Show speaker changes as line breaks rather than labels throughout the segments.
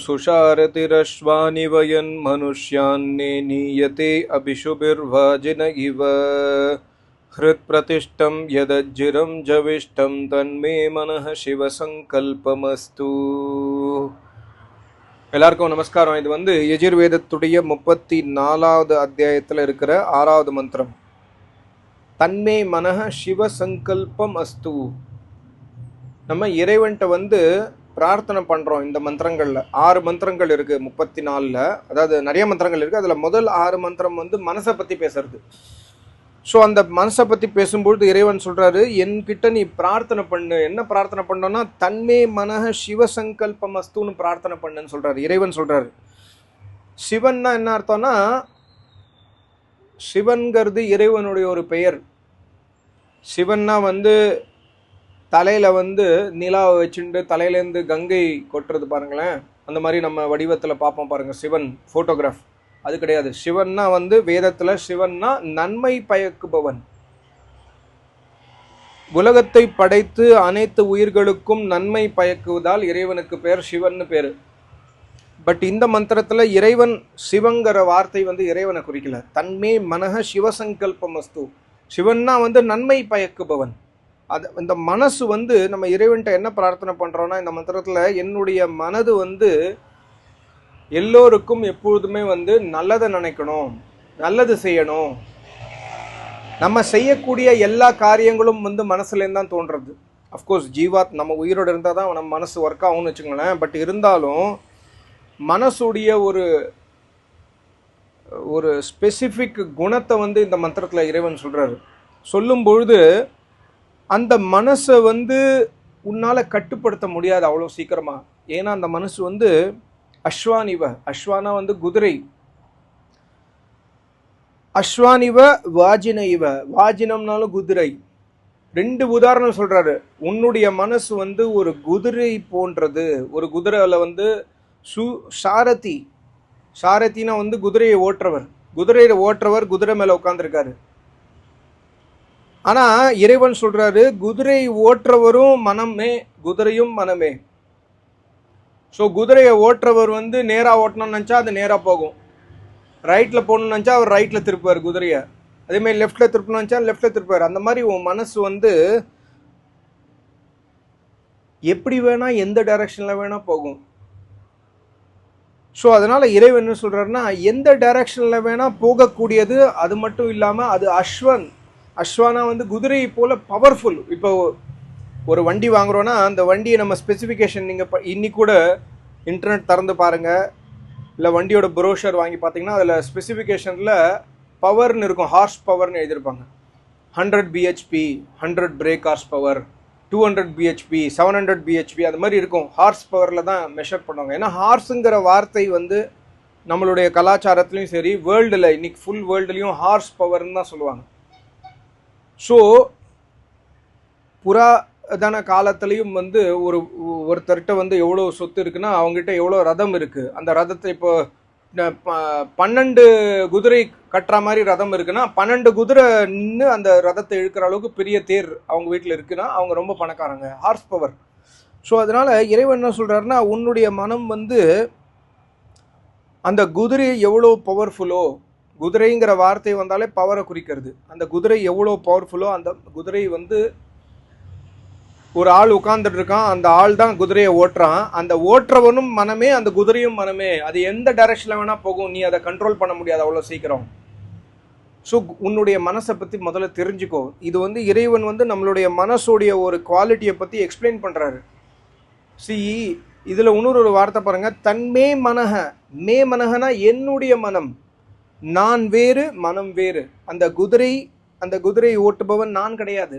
सुषारतिरश्वानिवयन् मनुष्यान्ने नीयते अभिशुभिर्वाजिन इव हृत्प्रतिष्ठं यदज्जिरं जविष्टं तन्मे मनः சிவசங்கல்பமஸ்து எல்லாருக்கும் நமஸ்காரம் இது வந்து எஜுர்வேதத்துடைய முப்பத்தி நாலாவது அத்தியாயத்தில் இருக்கிற ஆறாவது மந்திரம் தன்மே மனஹ சிவசங்கல்பம் அஸ்து நம்ம இறைவன்கிட்ட வந்து பிரார்த்தனை பண்ணுறோம் இந்த மந்திரங்களில். ஆறு மந்திரங்கள் இருக்குது முப்பத்தி நாலில் அதாவது நிறைய மந்திரங்கள் இருக்குது அதில் முதல் ஆறு மந்திரம் வந்து மனசை பற்றி பேசுறது. ஸோ அந்த மனசை பற்றி பேசும்பொழுது இறைவன் சொல்கிறாரு என்கிட்ட நீ பிரார்த்தனை பண்ணு. என்ன பிரார்த்தனை பண்ணோன்னா தன்மே மனஹ சிவசங்கல்பம் அஸ்துன்னு பிரார்த்தனை பண்ணுன்னு சொல்கிறாரு இறைவன் சொல்கிறாரு சிவன்னா என்ன அர்த்தம்னா சிவன்கிறது இறைவனுடைய ஒரு பெயர். சிவன்னா வந்து தலையில் வந்து நிலாவை வச்சுட்டு தலையிலேருந்து கங்கை கொட்டுறது பாருங்களேன். அந்த மாதிரி நம்ம வடிவத்தில் பார்ப்போம் பாருங்கள் சிவன் ஃபோட்டோகிராஃப் அது கிடையாது. சிவன்னா வந்து வேதத்தில் சிவன்னா நன்மை பயக்குபவன். உலகத்தை படைத்து அனைத்து உயிர்களுக்கும் நன்மை பயக்குவதால் இறைவனுக்கு பேர் சிவன்னு பேர். பட் இந்த மந்திரத்தில் இறைவன் சிவங்கிற வார்த்தை வந்து இறைவனை குறிக்கல. தன்மே மனக சிவசங்கல்பம் அஸ்து சிவன்னா வந்து நன்மை பயக்குபவன். அது இந்த மனசு வந்து நம்ம இறைவன்கிட்ட என்ன பிரார்த்தனை பண்ணுறோன்னா இந்த மந்திரத்தில் என்னுடைய மனது வந்து எல்லோருக்கும் எப்பொழுதுமே வந்து நல்லதை நினைக்கணும் நல்லது செய்யணும். நம்ம செய்யக்கூடிய எல்லா காரியங்களும் வந்து மனசுலேருந்து தான் தோன்றுறது அஃப்கோர்ஸ் ஜீவாத் நம்ம உயிரோடு இருந்தால் தான் நம்ம மனசு ஒர்க் ஆகும்னு வச்சுங்களேன் பட் இருந்தாலும் மனசுடைய ஒரு ஒரு ஸ்பெசிஃபிக் குணத்தை வந்து இந்த மந்திரத்தில் இறைவன் சொல்கிறாரு சொல்லும் பொழுது அந்த மனசை வந்து உன்னால் கட்டுப்படுத்த முடியாது அவ்வளோ சீக்கிரமாக ஏன்னா அந்த மனசு வந்து அஸ்வானிவ அஸ்வானா வந்து குதிரை. அஸ்வானிவ வாஜின இவ வாஜினம்னாலும் குதிரை. ரெண்டு உதாரணம் சொல்கிறாரு உன்னுடைய மனசு வந்து ஒரு குதிரை போன்றது. ஒரு குதிரையில் வந்து சு சாரதி. சாரதினா வந்து குதிரையை ஓட்டுறவர். குதிரையை ஓட்டுறவர் குதிரை மேலே உட்காந்துருக்காரு ஆனால் இறைவன் சொல்கிறாரு குதிரை ஓட்டுறவரும் மனமே குதிரையும் மனமே. ஸோ குதிரையை ஓட்டுறவர் வந்து நேராக ஓட்டணும்னு நினச்சா அது நேராக போகும். ரைட்டில் போகணும்னு நினச்சா அவர் ரைட்டில் திருப்பார் குதிரையை. அதேமாதிரி லெஃப்ட்டில் திருப்பணும்னு நினச்சா லெஃப்ட்டில் திருப்பார் அந்த மாதிரி உன் மனசு வந்து எப்படி வேணால் எந்த டைரக்ஷனில் வேணால் போகும். ஸோ அதனால் இறைவன் என்ன சொல்கிறாருன்னா எந்த டைரக்ஷனில் வேணால் போகக்கூடியது அது மட்டும் இல்லாமல் அது அஸ்வன். அஸ்வானா வந்து குதிரையை போல் பவர்ஃபுல் இப்போ ஒரு வண்டி வாங்குறோன்னா அந்த வண்டியை நம்ம ஸ்பெசிஃபிகேஷன் நீங்கள் இன்னி கூட இன்டர்நெட் திறந்து பாருங்கள் இல்லை வண்டியோட ப்ரோஷர் வாங்கி பார்த்தீங்கன்னா அதில் ஸ்பெசிஃபிகேஷனில் பவர்னு இருக்கும் ஹார்ஸ் பவர்னு எழுதியிருப்பாங்க. Hundred BHP hundred brake horse power two hundred BHP seven hundred BHP அது மாதிரி இருக்கும். ஹார்ஸ் பவரில் தான் மெஷர் பண்ணுவாங்க. ஏன்னா ஹார்ஸுங்கிற வார்த்தை வந்து நம்மளுடைய கலாச்சாரத்துலேயும் சரி வேர்ல்டில் இன்னைக்கு ஃபுல் வேர்ல்டுலேயும் ஹார்ஸ் பவர்னு தான் சொல்லுவாங்க. ஸோ புராதன காலத்துலேயும் வந்து ஒரு ஒருத்தர்கிட்ட வந்து எவ்வளோ சொத்து இருக்குன்னா அவங்ககிட்ட எவ்வளோ ரதம் இருக்குது அந்த ரதத்தை இப்போ பன்னெண்டு குதிரை கட்டுற மாதிரி ரதம் இருக்குன்னா பன்னெண்டு குதிரை நின்று அந்த ரதத்தை இழுக்கிற அளவுக்கு பெரிய தேர் அவங்க வீட்டில் இருக்குன்னா அவங்க ரொம்ப பணக்காரங்க. ஹார்ஸ் பவர் ஸோ அதனால் இறைவன் என்ன சொல்கிறாருன்னா உன்னுடைய மனம் வந்து அந்த குதிரை எவ்வளோ பவர்ஃபுல்லோ குதிரைங்கிற வார்த்தை வந்தாலே பவரை குறிக்கிறது. அந்த குதிரை எவ்வளோ பவர்ஃபுல்லோ அந்த குதிரை வந்து ஒரு ஆள் உட்காந்துட்டு இருக்கான் அந்த ஆள் தான் குதிரையை ஓட்டுறான். அந்த ஓட்டுறவனும் மனமே அந்த குதிரையும் மனமே. அது எந்த டைரக்ஷனில் வேணால் போகும். நீ அதை கண்ட்ரோல் பண்ண முடியாது அவ்வளோ சீக்கிரம். ஸோ உன்னுடைய மனசை பற்றி முதல்ல தெரிஞ்சுக்கோ. இது வந்து இறைவன் வந்து நம்மளுடைய மனசுடைய ஒரு குவாலிட்டியை பற்றி எக்ஸ்பிளைன் பண்ணுறாரு சி இதில் இன்னொரு ஒரு வார்த்தை பாருங்கள் தன்மே மனக மே மனகனா என்னுடைய மனம். நான் வேறு மனம் வேறு. அந்த குதிரை அந்த குதிரையை ஓட்டுபவன் நான் கிடையாது.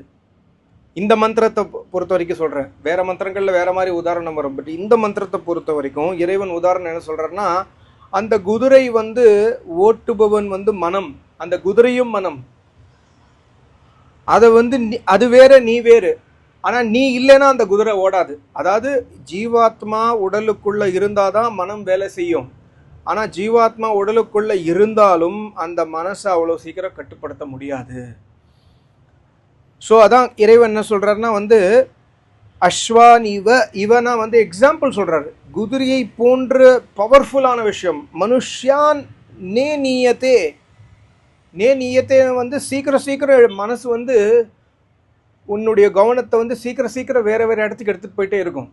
இந்த மந்திரத்தை பொறுத்த வரைக்கும் சொல்கிறேன் வேறு மந்திரங்களில் வேறு மாதிரி உதாரணம் வரும். பட் இந்த மந்திரத்தை பொறுத்த வரைக்கும் இறைவன் உதாரணம் என்ன சொல்கிறேன்னா அந்த குதிரை வந்து ஓட்டுபவன் வந்து மனம். அந்த குதிரையும் மனம். அதை வந்து அது வேற நீ வேறு. ஆனால் நீ இல்லைன்னா அந்த குதிரை ஓடாது. அதாவது ஜீவாத்மா உடலுக்குள்ள இருந்தாதான் மனம் வேலை செய்யும். ஆனால் ஜீவாத்மா உடலுக்குள்ளே இருந்தாலும் அந்த மனசை அவ்வளோ சீக்கிரம் கட்டுப்படுத்த முடியாது. ஸோ அதான் இறைவன் என்ன சொல்கிறாருன்னா வந்து அஸ்வான் இவ இவனா வந்து எக்ஸாம்பிள் சொல்கிறாரு குதிரையை போன்ற பவர்ஃபுல்லான விஷயம். மனுஷியான் நே நீயத்தே. நே நீயத்தே வந்து சீக்கிரம் சீக்கிரம் மனசு வந்து உன்னுடைய கவனத்தை வந்து சீக்கிரம் சீக்கிரம் வேறு வேறு இடத்துக்கு எடுத்துகிட்டு போயிட்டே இருக்கும்.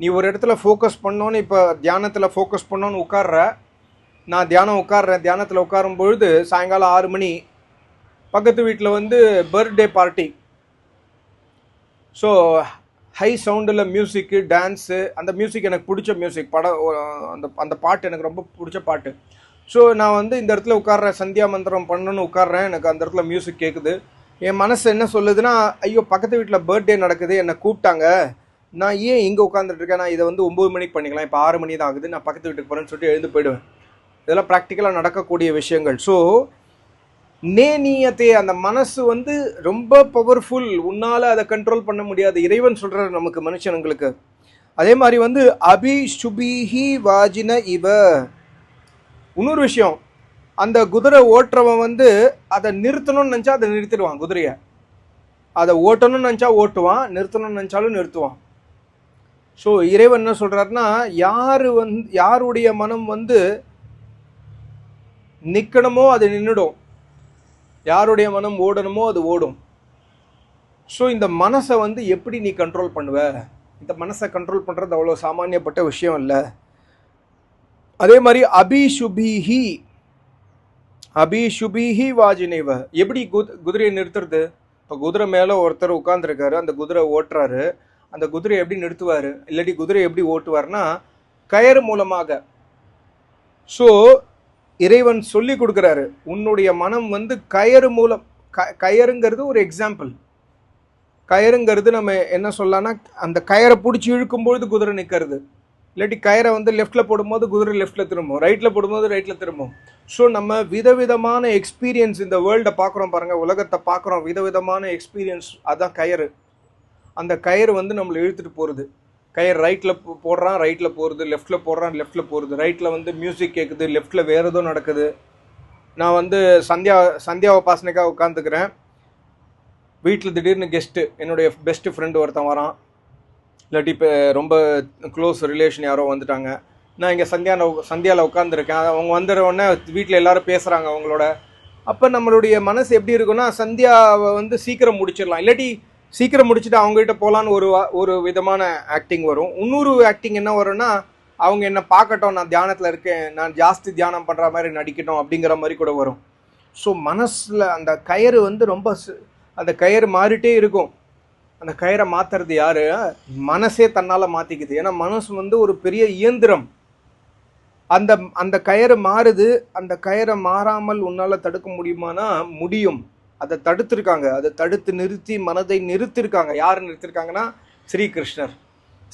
நீ ஒரு இடத்துல ஃபோக்கஸ் பண்ணோன்னு இப்போ தியானத்தில் ஃபோக்கஸ் பண்ணோன்னு உட்கார்ற. நான் தியானம் உட்கார்றேன். தியானத்தில் உட்காரும் பொழுது சாயங்காலம் ஆறு மணி பக்கத்து வீட்டில் வந்து பர்த்டே பார்ட்டி ஸோ ஹை சவுண்டில் மியூசிக்கு டான்ஸு அந்த மியூசிக் எனக்கு பிடிச்ச மியூசிக் படம் அந்த அந்த பாட்டு எனக்கு ரொம்ப பிடிச்ச பாட்டு. ஸோ நான் வந்து இந்த இடத்துல உட்கார்றேன். சந்தியா மந்திரம் பண்ணணும்னு உட்கார்றேன். எனக்கு அந்த இடத்துல மியூசிக் கேட்குது என் மனசு என்ன சொல்லுதுன்னா ஐயோ பக்கத்து வீட்டில் பர்த்டே நடக்குது. என்னை கூப்பிட்டாங்க. நான் ஏன் இங்கே உட்காந்துட்டு இருக்கேன்? நான் இதை வந்து ஒம்பது மணிக்கு பண்ணிக்கலாம். இப்போ ஆறு மணி தான் ஆகுது. நான் பக்கத்து வீட்டுக்கு போகிறேன்னு சொல்லிட்டு எழுந்து போயிடுவேன். இதெல்லாம் ப்ராக்டிக்கலாக நடக்கக்கூடிய விஷயங்கள். ஸோ நேனியத்தே அந்த மனசு வந்து ரொம்ப பவர்ஃபுல் உன்னால் அதை கண்ட்ரோல் பண்ண முடியாது. இறைவன் சொல்கிறார் நமக்கு மனுஷனுங்களுக்கு. அதே மாதிரி வந்து அபி சுபிஹி வாஜின இவ. இன்னொரு விஷயம் அந்த குதிரை ஓட்டுறவன் வந்து அதை நிறுத்தணும்னு நினச்சா அதை நிறுத்திடுவான் குதிரையை. அதை ஓட்டணும்னு நினச்சா ஓட்டுவான் நிறுத்தணும்னு நினச்சாலும் நிறுத்துவான். ஸோ இறைவன் என்ன சொல்கிறாருன்னா யார் வந்து யாருடைய மனம் வந்து நிற்கணுமோ அது நின்றுடும் யாருடைய மனம் ஓடணுமோ அது ஓடும். ஸோ இந்த மனசை வந்து எப்படி நீ கண்ட்ரோல் பண்ணுவ? இந்த மனசை கண்ட்ரோல் பண்ணுறது அவ்வளோ சாமானியப்பட்ட விஷயம் இல்லை. அதே மாதிரி அபிஷுபிஹி அபிஷுபிஹி வாஜினேவ. எப்படி குத் குதிரையை நிறுத்துறது? இப்போ குதிரை மேலே ஒருத்தர் உட்காந்துருக்காரு அந்த குதிரை ஓட்டுறாரு. அந்த குதிரையை எப்படி நிறுத்துவார்? இல்லாட்டி குதிரையை எப்படி ஓட்டுவார்னா கயறு மூலமாக. ஸோ இறைவன் சொல்லி கொடுக்குறாரு உன்னுடைய மனம் வந்து கயறு மூலம் க கயறுங்கிறது ஒரு எக்ஸாம்பிள் கயறுங்கிறது நம்ம என்ன சொல்லலாம்னா அந்த கயரை பிடிச்சி இழுக்கும்பொழுது குதிரை நிற்கிறது. இல்லாட்டி கயரை வந்து லெஃப்ட்டில் போடும்போது குதிரை லெஃப்ட்டில் திரும்பும். ரைட்டில் போடும்போது ரைட்டில் திரும்பும். ஸோ நம்ம விதவிதமான எக்ஸ்பீரியன்ஸ் இந்த வேர்ல்டை பார்க்குறோம் பாருங்கள் உலகத்தை பார்க்குறோம் விதவிதமான எக்ஸ்பீரியன்ஸ் அதுதான் கயறு. அந்த கயிறு வந்து நம்மளை இழுத்துட்டு போகிறது கயிறு ரைட்டில் போடுறான் ரைட்டில் போகிறது லெஃப்ட்டில் போடுறான் லெஃப்ட்டில் போகிறது ரைட்டில் வந்து மியூசிக் கேட்குது லெஃப்ட்டில் வேறு ஏதோ நடக்குது. நான் வந்து சந்தியா சந்தியா உபாசனைக்காக உட்காந்துக்கிறேன் வீட்டில் திடீர்னு கெஸ்ட்டு என்னுடைய பெஸ்ட்டு ஃப்ரெண்டு ஒருத்தன் வரான். இல்லாட்டி இப்போ ரொம்ப க்ளோஸ் ரிலேஷன் யாரோ வந்துட்டாங்க. நான் இங்கே சந்தியாவில் சந்தியாவில் உட்காந்துருக்கேன் அவங்க வந்துடுற உடனே வீட்டில் எல்லோரும் பேசுகிறாங்க அவங்களோட. அப்போ நம்மளுடைய மனசு எப்படி இருக்குன்னா சந்தியாவை வந்து சீக்கிரம் முடிச்சிடலாம். இல்லாட்டி சீக்கிரம் முடிச்சுட்டு அவங்ககிட்ட போகலான்னு ஒரு வா- ஒரு விதமான ஆக்டிங் வரும். இன்னொரு ஆக்டிங் என்ன வரும்னா அவங்க என்ன பார்க்கட்டும் நான் தியானத்தில் இருக்கேன் நான் ஜாஸ்தி தியானம் பண்ணுற மாதிரி நடிக்கட்டும் அப்படிங்கிற மாதிரி கூட வரும். ஸோ மனசில் அந்த கயிறு வந்து ரொம்ப அந்த கயிறு மாறிட்டே இருக்கும். அந்த கயிறை மாத்துறது யார்? மனசே தன்னால் மாற்றிக்குது ஏன்னா மனசு வந்து ஒரு பெரிய இயந்திரம். அந்த அந்த கயிறு மாறுது. அந்த கயிறை மாறாமல் உன்னால் தடுக்க முடியுமானா முடியும். அதை தடுத்திருக்காங்க. அதை தடுத்து நிறுத்தி மனதை நிறுத்திருக்காங்க. யார் நிறுத்திருக்காங்கன்னா? ஸ்ரீகிருஷ்ணர்.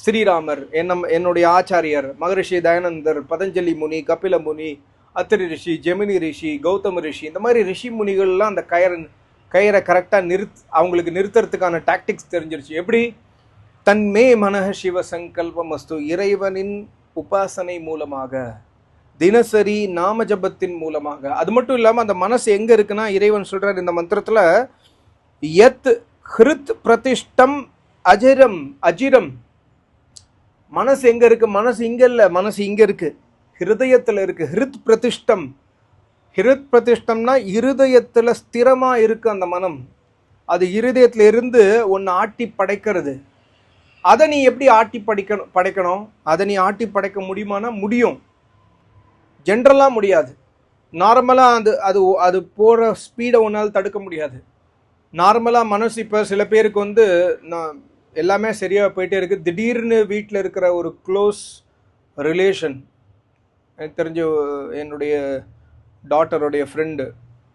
ஸ்ரீராமர் என்ன என்னுடைய ஆச்சாரியர் மகரிஷி தயானந்தர் பதஞ்சலி முனி கபில முனி அத்திரி ரிஷி ஜெமினி ரிஷி கௌதம ரிஷி இந்த மாதிரி ரிஷி முனிகள்லாம் அந்த கயிறு கயிறை கரெக்டாக நிறுத் அவங்களுக்கு நிறுத்துறதுக்கான டாக்டிக்ஸ் தெரிஞ்சிருச்சு. எப்படி? தன்மே மனஹ சிவ சங்கல்பம் அஸ்து இறைவனின் உபாசனை மூலமாக. தினசரி நாம ஜபத்தின் மூலமாக. அது மட்டும் இல்லாமல் அந்த மனசு எங்கே இருக்குன்னா இறைவன் சொல்கிறார் இந்த மந்திரத்தில் எத் ஹிருத் பிரதிஷ்டம் அஜிரம் அஜிரம். மனசு எங்கே இருக்கு? மனசு இங்கே இல்லை மனசு இங்கே இருக்கு. ஹிருதயத்தில் இருக்கு. ஹிருத் பிரதிஷ்டம். ஹிருத் பிரதிஷ்டம்னா இருதயத்தில் ஸ்திரமாக இருக்கு அந்த மனம். அது இருதயத்தில் இருந்து ஒன்று ஆட்டி படைக்கிறது. அதை நீ எப்படி ஆட்டி படைக்கணும் படைக்கணும்? அதை நீ ஆட்டி படைக்க முடியுமானா முடியும். ஜென்ரலாக முடியாது. நார்மலாக அது அது அது போகிற ஸ்பீடை ஒன்றால் தடுக்க முடியாது. நார்மலாக மனசு இப்போ சில பேருக்கு வந்து நான் எல்லாமே சரியாக போயிட்டே இருக்குது திடீர்னு வீட்டில் இருக்கிற ஒரு க்ளோஸ் ரிலேஷன் எனக்கு தெரிஞ்ச என்னுடைய டாட்டருடைய ஃப்ரெண்டு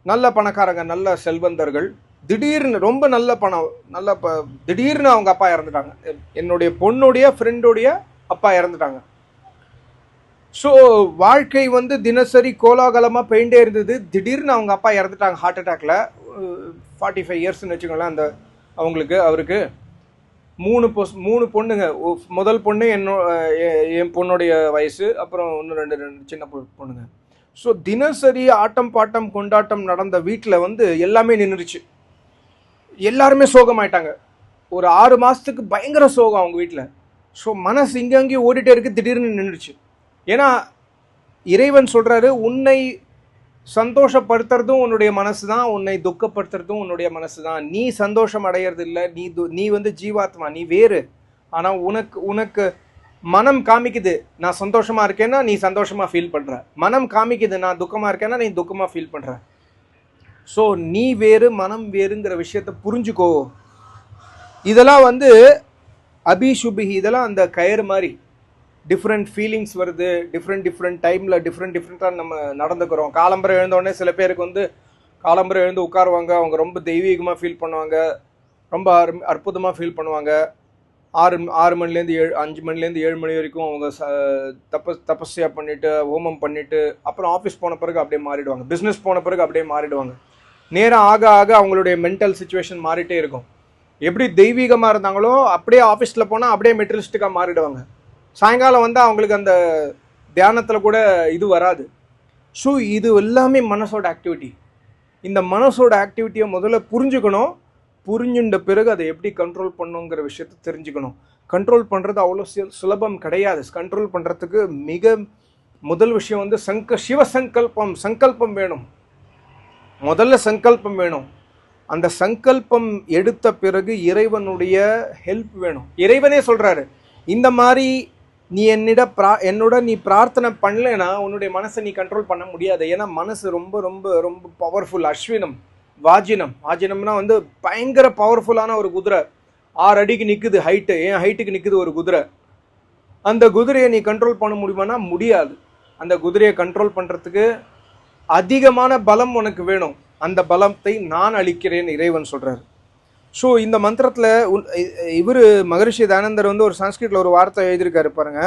நல்ல பணக்காரங்க நல்ல செல்வந்தர்கள் திடீர்னு ரொம்ப நல்ல பணம் நல்ல ப திடீர்னு அவங்க அப்பா இறந்துட்டாங்க. என்னுடைய பொண்ணுடைய ஃப்ரெண்டுடைய அப்பா இறந்துட்டாங்க. ஸோ வாழ்க்கை வந்து தினசரி கோலாகலமாக போயிட்டே இருந்தது. திடீர்னு அவங்க அப்பா இறந்துட்டாங்க ஹார்ட் அட்டாக்ல ஃபார்ட்டி ஃபைவ் இயர்ஸ்னு வச்சுக்கோங்களேன் அந்த அவங்களுக்கு அவருக்கு. மூணு பொஸ் மூணு பொண்ணுங்க. முதல் பொண்ணு என்னோ என் பொண்ணுடைய வயசு அப்புறம் இன்னும் ரெண்டு ரெண்டு சின்ன பொண்ணுங்க. ஸோ தினசரி ஆட்டம் பாட்டம் கொண்டாட்டம் நடந்த வீட்டில் வந்து எல்லாமே நின்றுச்சு. எல்லாருமே சோகமாயிட்டாங்க. ஒரு ஆறு மாதத்துக்கு பயங்கர சோகம் அவங்க வீட்டில் ஸோ மனசு இங்கங்கேயும் ஓடிட்டே இருக்கு. திடீர்னு நின்றுச்சு. ஏன்னா இறைவன் சொல்கிறாரு உன்னை சந்தோஷப்படுத்துறதும் உன்னுடைய மனசு தான் உன்னை துக்கப்படுத்துறதும் உன்னுடைய மனசு தான் நீ சந்தோஷம் அடையிறது இல்லை நீ து- நீ வந்து ஜீவாத்மா நீ வேறு. ஆனால் உனக்கு உனக்கு மனம் காமிக்குது நான் சந்தோஷமாக இருக்கேன்னா நீ சந்தோஷமாக ஃபீல் பண்ணுற மனம் காமிக்குது நான் துக்கமாக இருக்கேன்னா நீ துக்கமாக ஃபீல் பண்ணுற ஸோ நீ வேறு மனம் வேறுங்கிற விஷயத்த புரிஞ்சுக்கோ. இதெல்லாம் வந்து அபிஷுபிஹி இதெல்லாம் அந்த கயிறு மாதிரி. டிஃப்ரெண்ட் ஃபீலிங்ஸ் வருது டிஃப்ரெண்ட் டிஃப்ரெண்ட் டைமில் டிஃப்ரெண்ட் டிஃப்ரெண்ட்டாக நம்ம நடந்துக்கிறோம். காலம்பரை எழுந்தோடனே சில பேருக்கு வந்து காலம்பரை எழுந்து உட்காருவாங்க. அவங்க ரொம்ப தெய்வீகமாக ஃபீல் பண்ணுவாங்க. ரொம்ப அரு அற்புதமாக ஃபீல் பண்ணுவாங்க. ஆறு ஆறு மணிலேருந்து ஏழு அஞ்சு மணிலேருந்து ஏழு மணி வரைக்கும் அவங்க ச தபஸ் தபஸ்யா பண்ணிவிட்டு ஹோமம் பண்ணிவிட்டு அப்புறம் ஆஃபீஸ் போன பிறகு அப்படியே மாறிடுவாங்க. பிஸ்னஸ் போன பிறகு அப்படியே மாறிடுவாங்க. நேரம் ஆக ஆக அவங்களுடைய மென்டல் சுச்சுவேஷன் மாறிட்டே இருக்கும். எப்படி தெய்வீகமாக இருந்தாங்களோ அப்படியே ஆஃபீஸில் போனால் அப்படியே மெட்டலிஸ்டிக்காக மாறிடுவாங்க. சாயங்காலம் வந்து அவங்களுக்கு அந்த தியானத்தில் கூட இது வராது. ஸோ இது எல்லாமே மனசோட ஆக்டிவிட்டி இந்த மனசோட ஆக்டிவிட்டியை முதல்ல புரிஞ்சுக்கணும். புரிஞ்சுண்ட பிறகு அதை எப்படி கண்ட்ரோல் பண்ணுங்கிற விஷயத்த தெரிஞ்சுக்கணும். கண்ட்ரோல் பண்ணுறது அவ்வளோ சுலபம் கிடையாது. கண்ட்ரோல் பண்ணுறதுக்கு மிக முதல் விஷயம் வந்து சங்க சிவ சங்கல்பம் சங்கல்பம் வேணும். முதல்ல சங்கல்பம் வேணும். அந்த சங்கல்பம் எடுத்த பிறகு இறைவனுடைய ஹெல்ப் வேணும். இறைவனே சொல்கிறாரு இந்த மாதிரி நீ என்னிட பிரா என்னோட நீ பிரார்த்தனை பண்ணலைன்னா உன்னுடைய மனசை நீ கண்ட்ரோல் பண்ண முடியாது. ஏன்னா மனசு ரொம்ப ரொம்ப ரொம்ப பவர்ஃபுல் அஸ்வினம் வாஜினம். வாஜினம்னா வந்து பயங்கர பவர்ஃபுல்லான ஒரு குதிரை. ஆறு அடிக்கு நிற்குது ஹைட்டு ஏன் ஹைட்டுக்கு நிற்குது ஒரு குதிரை? அந்த குதிரையை நீ கண்ட்ரோல் பண்ண முடியுமானா முடியாது. அந்த குதிரையை கண்ட்ரோல் பண்ணுறதுக்கு அதிகமான பலம் உனக்கு வேணும். அந்த பலத்தை நான் அளிக்கிறேன் இறைவன் சொல்கிறார் ஸோ இந்த மந்திரத்தில் இவர் மகரிஷி தானந்தர் வந்து ஒரு சான்ஸ்கிரிட்ல ஒரு வார்த்தை எழுதியிருக்காரு பாருங்க.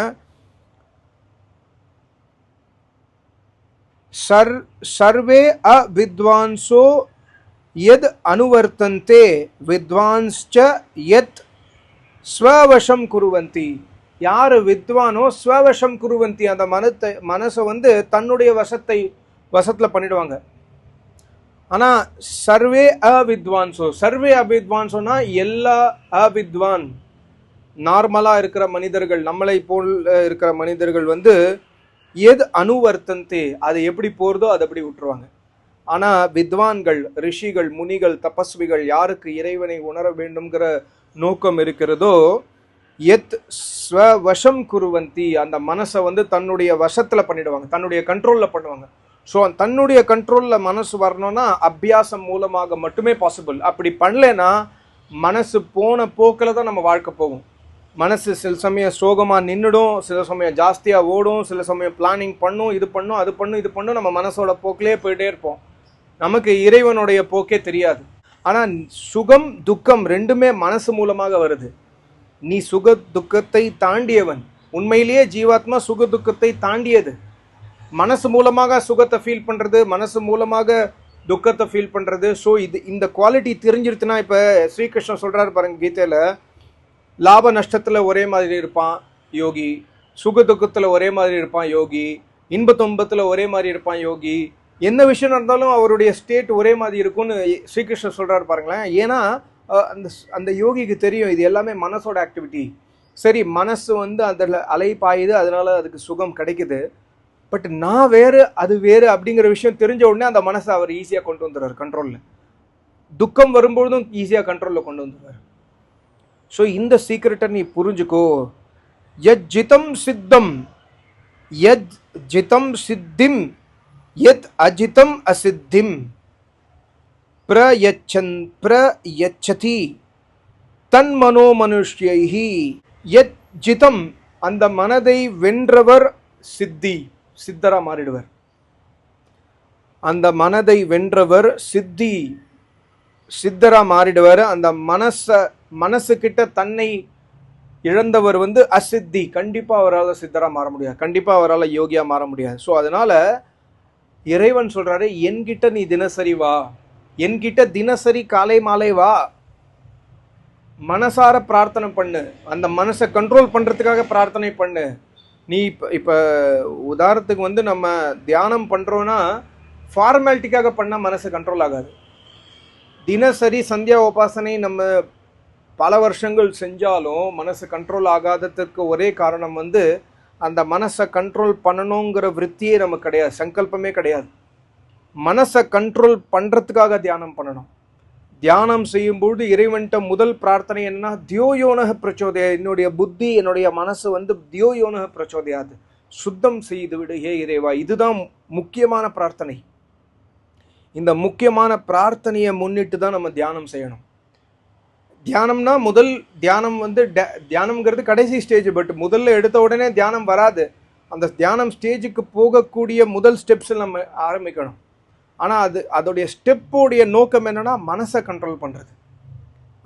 சர் சர்வே அ வித்வான்சோ எத் அனுவர்த்தந்தே வித்வான்ஸ்ச எத் ஸ்வவசம் குருவந்தி. யார் வித்வானோ ஸ்வவசம் குருவந்தி அந்த மனத்தை மனசை வந்து தன்னுடைய வசத்தை வசத்தில் பண்ணிடுவாங்க. ஆனால் சர்வே அவித்வான்ஸோ சர்வே அவித்வான்ஸோனா எல்லா அவித்வான். நார்மலாக இருக்கிற மனிதர்கள் நம்மளை போல் இருக்கிற மனிதர்கள் வந்து எது அணுவர்த்தந்தே அது எப்படி போகிறதோ அதை அப்படி விட்டுருவாங்க. ஆனால் வித்வான்கள் ரிஷிகள் முனிகள் தபஸ்விகள் யாருக்கு இறைவனை உணர வேண்டும்ங்கிற நோக்கம் இருக்கிறதோ எத் ஸ்வவசம் குருவந்தி அந்த மனசை வந்து தன்னுடைய வசத்தில் பண்ணிடுவாங்க தன்னுடைய கண்ட்ரோலில் பண்ணுவாங்க. ஸோ தன்னுடைய கண்ட்ரோலில் மனசு வரணும்னா அபியாசம் மூலமாக மட்டுமே பாசிபிள் அப்படி பண்ணலைன்னா மனசு போன போக்கில் தான் நம்ம வாழ்க்கை போகும். மனசு சில சமயம் சோகமாக நின்றுடும் சில சமயம் ஜாஸ்தியாக ஓடும் சில சமயம் பிளானிங் பண்ணும் இது பண்ணும் அது பண்ணும் இது பண்ணும் நம்ம மனசோட போக்கிலே போயிட்டே இருப்போம். நமக்கு இறைவனுடைய போக்கே தெரியாது. ஆனால் சுகம் துக்கம் ரெண்டுமே மனசு மூலமாக வருது. நீ சுக துக்கத்தை தாண்டியவன். உண்மையிலேயே ஜீவாத்மா சுக துக்கத்தை தாண்டியது. மனசு மூலமாக சுகத்தை ஃபீல் பண்ணுறது மனசு மூலமாக துக்கத்தை ஃபீல் பண்ணுறது ஸோ இது இந்த குவாலிட்டி தெரிஞ்சிருச்சுன்னா இப்போ ஸ்ரீகிருஷ்ணன் சொல்கிறாரு பாருங்க கீதையில் லாப நஷ்டத்தில் ஒரே மாதிரி இருப்பான் யோகி சுக துக்கத்தில் ஒரே மாதிரி இருப்பான் யோகி இன்ப துன்பத்தில் ஒரே மாதிரி இருப்பான் யோகி. என்ன விஷயம் நடந்தாலும் அவருடைய ஸ்டேட் ஒரே மாதிரி இருக்கும்னு ஸ்ரீகிருஷ்ணன் சொல்கிறாரு பாருங்களேன். ஏன்னா அந்த அந்த யோகிக்கு தெரியும் இது எல்லாமே மனசோட ஆக்டிவிட்டி சரி மனசு வந்து அதில் அலை அதனால் அதுக்கு சுகம் கிடைக்குது. பட் நான் வேறு அது வேறு அப்படிங்கிற விஷயம் தெரிஞ்ச உடனே அந்த மனசை அவர் ஈஸியாக கொண்டு வந்துடுறாரு கண்ட்ரோலில் துக்கம் வரும்பொழுதும் ஈஸியாக கண்ட்ரோலில் கொண்டு வந்துடுவார் ஸோ இந்த சீக்கிரட்டை நீ புரிஞ்சுக்கோ. எத் ஜிதம் சித்தம் யத் ஜிதம் சித்திம் யத் அஜிதம் அசித்திம். பிரயச்சன் பிரயச்சதி தன் மனோமனுஷ்யைஹி யத் ஜிதம் அந்த மனதை வென்றவர் சித்தி. சித்தராக மாறிடுவர். அந்த மனதை வென்றவர் சித்தி சித்தராக மாறிடுவார். அந்த மனசை மனசுக்கிட்ட தன்னை இழந்தவர் வந்து அசித்தி. கண்டிப்பாக அவரால் சித்தராக மாற முடியாது. கண்டிப்பாக அவரால் யோகியா மாற முடியாது. ஸோ அதனால் இறைவன் சொல்கிறாரு என்கிட்ட நீ தினசரி வா. என்கிட்ட தினசரி காலை மாலை வா. மனசார பிரார்த்தனை பண்ணு. அந்த மனசை கண்ட்ரோல் பண்ணுறதுக்காக பிரார்த்தனை பண்ணு. நீ இப்போ இப்போ உதாரணத்துக்கு வந்து நம்ம தியானம் பண்ணுறோன்னா ஃபார்மாலிட்டிக்காக பண்ணால் மனசு கண்ட்ரோல் ஆகாது. தினசரி சந்தியா உபாசனை நம்ம பல வருஷங்கள் செஞ்சாலும் மனசு கண்ட்ரோல் ஆகாததுக்கு ஒரே காரணம் வந்து அந்த மனசை கண்ட்ரோல் பண்ணணுங்கிற விருத்தியே நமக்கு கிடையாது. சங்கல்பமே கிடையாது. மனசை கண்ட்ரோல் பண்ணுறதுக்காக தியானம் பண்ணணும். தியானம் செய்யும்பொழுது இறைவன்கிட்ட முதல் பிரார்த்தனை என்னன்னா தியோயோனக பிரச்சோதயா என்னுடைய புத்தி என்னுடைய மனசு வந்து தியோயோனக பிரச்சோதயாது. சுத்தம் செய்து விடு ஹே இறைவா இதுதான் முக்கியமான பிரார்த்தனை. இந்த முக்கியமான பிரார்த்தனையை முன்னிட்டு தான் நம்ம தியானம் செய்யணும். தியானம்னா முதல் தியானம் வந்து தியானம்ங்கிறது கடைசி ஸ்டேஜ் பட் முதல்ல எடுத்த உடனே தியானம் வராது. அந்த தியானம் ஸ்டேஜுக்கு போகக்கூடிய முதல் ஸ்டெப்ஸில் நம்ம ஆரம்பிக்கணும். ஆனால் அது அதோடைய ஸ்டெப்போடைய நோக்கம் என்னன்னா மனசை கண்ட்ரோல் பண்ணுறது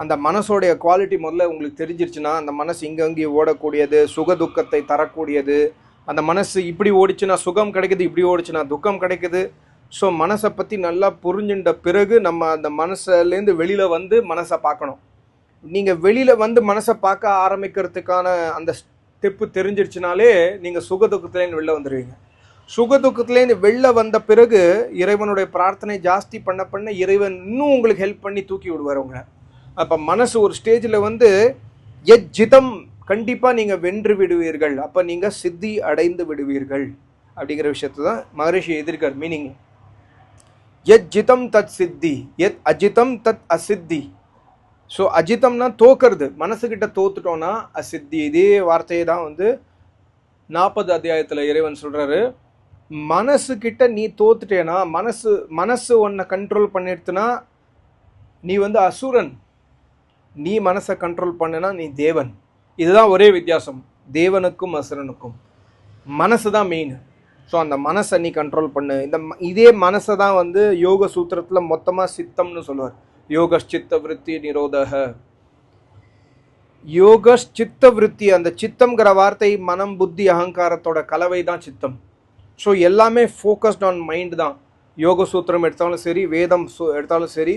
அந்த மனசோடைய குவாலிட்டி முதல்ல உங்களுக்கு தெரிஞ்சிருச்சுன்னா அந்த மனசு இங்கங்கே ஓடக்கூடியது சுக துக்கத்தை தரக்கூடியது. அந்த மனசு இப்படி ஓடிச்சுன்னா சுகம் கிடைக்குது இப்படி ஓடிச்சுன்னா துக்கம் கிடைக்குது. ஸோ மனசை பற்றி நல்லா புரிஞ்சுட்ட பிறகு நம்ம அந்த மனசுலேருந்து வெளியில் வந்து மனசை பார்க்கணும். நீங்கள் வெளியில் வந்து மனசை பார்க்க ஆரம்பிக்கிறதுக்கான அந்த ஸ்டெப்பு தெரிஞ்சிருச்சுனாலே நீங்கள் சுகதுக்கத்துலேருந்து வெளில வந்துடுவீங்க சுக துக்கத்துலேருந்து வெளில வந்த பிறகு இறைவனுடைய பிரார்த்தனை ஜாஸ்தி பண்ண பண்ண இறைவன் இன்னும் உங்களுக்கு ஹெல்ப் பண்ணி தூக்கி விடுவார் உங்களை. அப்போ மனசு ஒரு ஸ்டேஜில் வந்து எஜ்ஜிதம் கண்டிப்பாக நீங்கள் வென்று விடுவீர்கள். அப்போ நீங்கள் சித்தி அடைந்து விடுவீர்கள். அப்படிங்கிற விஷயத்த தான் மகரிஷி எதிர்க்கார் மீனிங் எத் ஜிதம் தத் சித்தி எத் அஜிதம் தத் அசித்தி. ஸோ அஜிதம்னா தோக்கிறது. மனசுக்கிட்ட தோத்துட்டோன்னா அசித்தி. இதே வார்த்தையை தான் வந்து நாற்பது அத்தியாயத்தில் இறைவன் சொல்கிறாரு மனசுக்கிட்ட நீ தோத்துட்டேனா மனசு மனசு உன்னை கண்ட்ரோல் பண்ணிடுத்துனா நீ வந்து அசுரன். நீ மனசை கண்ட்ரோல் பண்ணுனா நீ தேவன். இதுதான் ஒரே வித்தியாசம். தேவனுக்கும் அசுரனுக்கும். மனசு தான் மெயின் ஸோ அந்த மனசை நீ கண்ட்ரோல் பண்ணு. இந்த ம- இதே மனசை தான் வந்து யோக சூத்திரத்தில் மொத்தமாக சித்தம்னு சொல்லுவார். யோகச்சித்த விருத்தி நிரோதக. யோக சித்த விருத்தி அந்த சித்தம்ங்கிற வார்த்தை மனம் புத்தி அகங்காரத்தோட கலவை தான் சித்தம். ஸோ எல்லாமே ஃபோக்கஸ்ட் ஆன் மைண்ட் தான். யோக சூத்திரம் எடுத்தாலும் சரி வேதம் எடுத்தாலும் சரி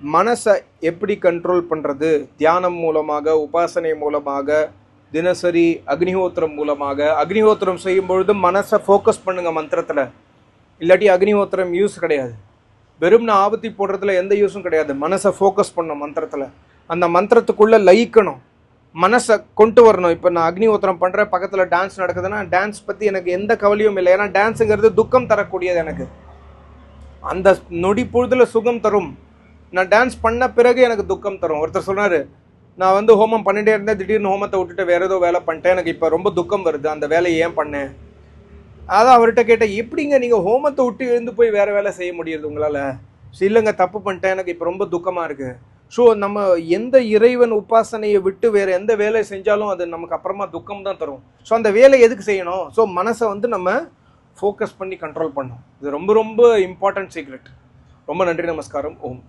மனசை எப்படி கண்ட்ரோல் பண்ணுறது தியானம் மூலமாக உபாசனை மூலமாக தினசரி அக்னிஹோத்திரம் மூலமாக. அக்னிஹோத்திரம் செய்யும் பொழுது மனசை ஃபோக்கஸ் பண்ணுங்கள் மந்திரத்தில். இல்லாட்டி அக்னிஹோத்திரம் யூஸ் கிடையாது. வெறும் ஆபத்தி போடுறதுல எந்த யூஸும் கிடையாது. மனசை ஃபோக்கஸ் பண்ணும் மந்திரத்தில். அந்த மந்திரத்துக்குள்ளே லயிக்கணும். மனசை கொண்டு வரணும். இப்போ நான் அக்னிஹோத்திரம் பண்ணுறேன் பக்கத்தில் டான்ஸ் நடக்குதுன்னா டான்ஸ் பற்றி எனக்கு எந்த கவலையும் இல்லை. ஏன்னா டான்ஸுங்கிறது துக்கம் தரக்கூடியது எனக்கு. அந்த நொடி பொழுதில் சுகம் தரும். நான் டான்ஸ் பண்ண பிறகு எனக்கு துக்கம் தரும். ஒருத்தர் சொன்னார் நான் வந்து ஹோமம் பண்ணிட்டே இருந்தேன் திடீர்னு ஹோமத்தை விட்டுட்டு வேறு ஏதோ வேலை பண்ணிட்டேன். எனக்கு இப்போ ரொம்ப துக்கம் வருது. அந்த வேலையை ஏன் பண்ணேன்? அதான் அவர்கிட்ட கேட்டேன் எப்படிங்க நீங்கள் ஹோமத்தை விட்டு எழுந்து போய் வேறு வேலை செய்ய முடியுது உங்களால்? இல்லைங்க தப்பு பண்ணிட்டேன். எனக்கு இப்போ ரொம்ப துக்கமாக இருக்குது ஸோ நம்ம எந்த இறைவன் உபாசனையை விட்டு வேற எந்த வேலை செஞ்சாலும் அது நமக்கு அப்புறமா துக்கம் தான் தரும். ஸோ அந்த வேலை எதுக்கு செய்யணும்? ஸோ மனசை வந்து நம்ம ஃபோக்கஸ் பண்ணி கண்ட்ரோல் பண்ணணும். இது ரொம்ப ரொம்ப இம்பார்ட்டன்ட் சீக்ரெட் ரொம்ப நன்றி நமஸ்காரம். ஓம்.